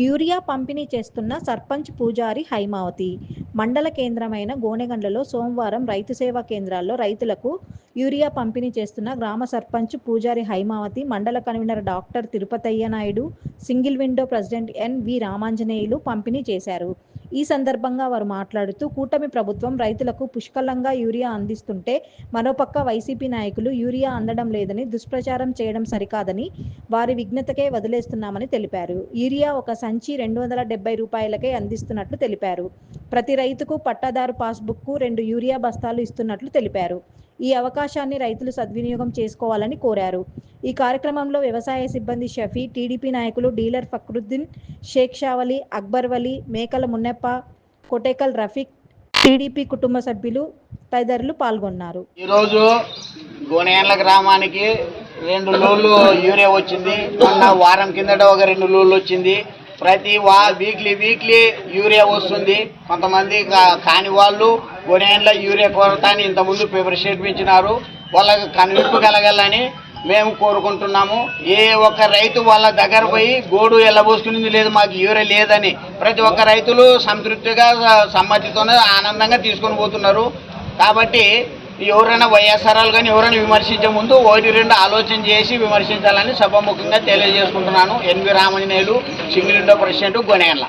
Urea పంపిణీ చేస్తున్న సర్పంచ్ పూజారి హైమావతి. మండల కేంద్రమైన గోనెగండ్లలో సోమవారం రైతు సేవా కేంద్రాల్లో రైతులకు యూరియా పంపిణీ చేస్తున్న గ్రామ సర్పంచ్ పూజారి హైమావతి మండల convener doctor Tirupataiah Naidu single window president N V Ramanjaneyulu పంపిణీ చేశారు. ఈ సందర్భంగా వారు మాట్లాడుతూ కూటమి ప్రభుత్వం రైతులకు పుష్కలంగా యూరియా అందిస్తుంటే మరోపక్క వైసీపీ నాయకులు యూరియా అందడం లేదని దుష్ప్రచారం చేయడం సరికాదని వారి విఘ్నతకే వదిలేస్తున్నామని తెలిపారు. యూరియా ఒక సంచి రెండు వందల డెబ్బై రూపాయలకే అందిస్తున్నట్లు తెలిపారు. ప్రతి రైతుకు పట్టాదారు పాస్బుక్కు రెండు యూరియా బస్తాలు ఇస్తున్నట్లు తెలిపారు. ఈ అవకాశాన్ని రైతులు సద్వినియోగం చేసుకోవాలని కోరారు. ఈ కార్యక్రమంలో వ్యవసాయ సిబ్బంది షఫీ టీడీపీ నాయకులు డీలర్ ఫక్రుద్దీన్ షేక్ షావలి అక్బర్ వలి మేకల మున్నెప్ప కొటేకల్ రఫీక్ టీడీపీ కుటుంబ సభ్యులు తదితరులు పాల్గొన్నారు. ఈరోజు గోనేళ్ళ గ్రామానికి రెండు లోన్లు యూరియా వచ్చింది. మొన్న వారం కిందట ఒక రెండు లోన్లు వచ్చింది. ప్రతి వా వీక్లీ వీక్లీ యూరియా వస్తుంది. కొంతమంది కా- కాని వాళ్ళు గోనేళ్ళ యూరియా కొరత అని ఇంతకుముందు పేపర్ షీట్ వాళ్ళకి కనువిప్పు కలగాలని మేము కోరుకుంటున్నాము. ఏ ఒక్క రైతు వాళ్ళ దగ్గర పోయి గోడు ఎల్లబోసుకునేది లేదు మాకు యూరియా లేదని ప్రతి ఒక్క రైతులు సంతృప్తిగా సమ్మతితోనే ఆనందంగా తీసుకొని పోతున్నారు. కాబట్టి ఎవరైనా వైఎస్ఆర్లు కానీ ఎవరైనా విమర్శించే ముందు ఒకటి రెండు ఆలోచన చేసి విమర్శించాలని సభాముఖంగా తెలియజేసుకుంటున్నాను. N V Ramanjaneyulu single window president Gonella